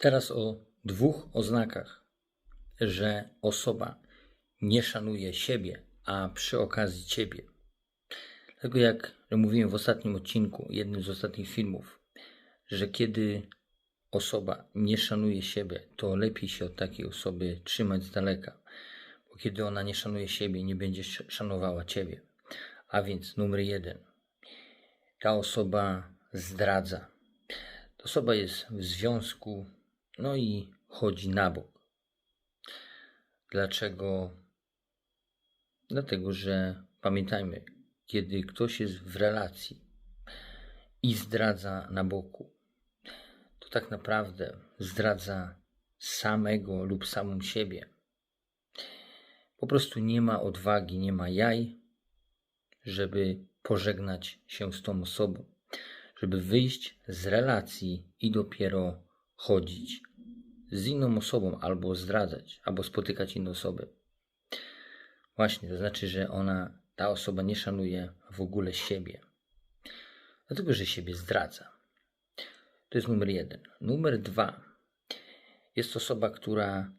Teraz o dwóch oznakach, że osoba nie szanuje siebie, a przy okazji ciebie. Dlatego jak mówiłem w ostatnim odcinku, jednym z ostatnich filmów, że kiedy osoba nie szanuje siebie, to lepiej się od takiej osoby trzymać z daleka, bo kiedy ona nie szanuje siebie, nie będzie sz- szanowała ciebie. A więc numer jeden, ta osoba zdradza. Ta osoba jest w związku, no i chodzi na bok. Dlaczego? Dlatego, że pamiętajmy, kiedy ktoś jest w relacji i zdradza na boku, to tak naprawdę zdradza samego lub samą siebie. Po prostu nie ma odwagi, nie ma jaj, żeby pożegnać się z tą osobą, żeby wyjść z relacji i dopiero chodzić z inną osobą, albo zdradzać, albo spotykać inne osoby. Właśnie, to znaczy, że ona, ta osoba nie szanuje w ogóle siebie, dlatego że siebie zdradza. To jest numer jeden. Numer dwa. Jest osoba, która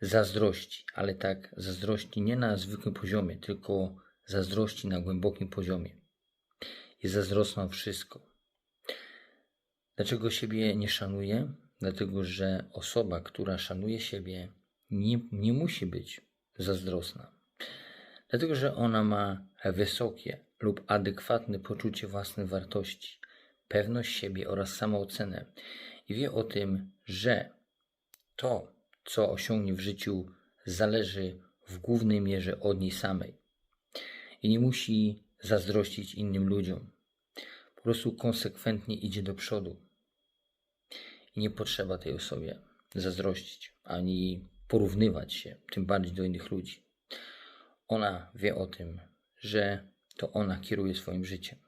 zazdrości, ale tak zazdrości nie na zwykłym poziomie, tylko zazdrości na głębokim poziomie. Jest zazdrosna o wszystko. Dlaczego siebie nie szanuje? Dlatego, że osoba, która szanuje siebie, nie, nie musi być zazdrosna. Dlatego, że ona ma wysokie lub adekwatne poczucie własnej wartości, pewność siebie oraz samoocenę i wie o tym, że to, co osiągnie w życiu, zależy w głównej mierze od niej samej. I nie musi zazdrościć innym ludziom. Po prostu konsekwentnie idzie do przodu. Nie potrzeba tej osobie zazdrościć ani porównywać się, tym bardziej do innych ludzi. Ona wie o tym, że to ona kieruje swoim życiem.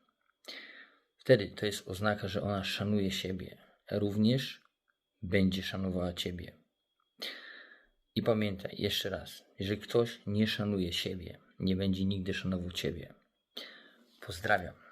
Wtedy to jest oznaka, że ona szanuje siebie, również będzie szanowała ciebie. I pamiętaj jeszcze raz, jeżeli ktoś nie szanuje siebie, nie będzie nigdy szanował ciebie. Pozdrawiam.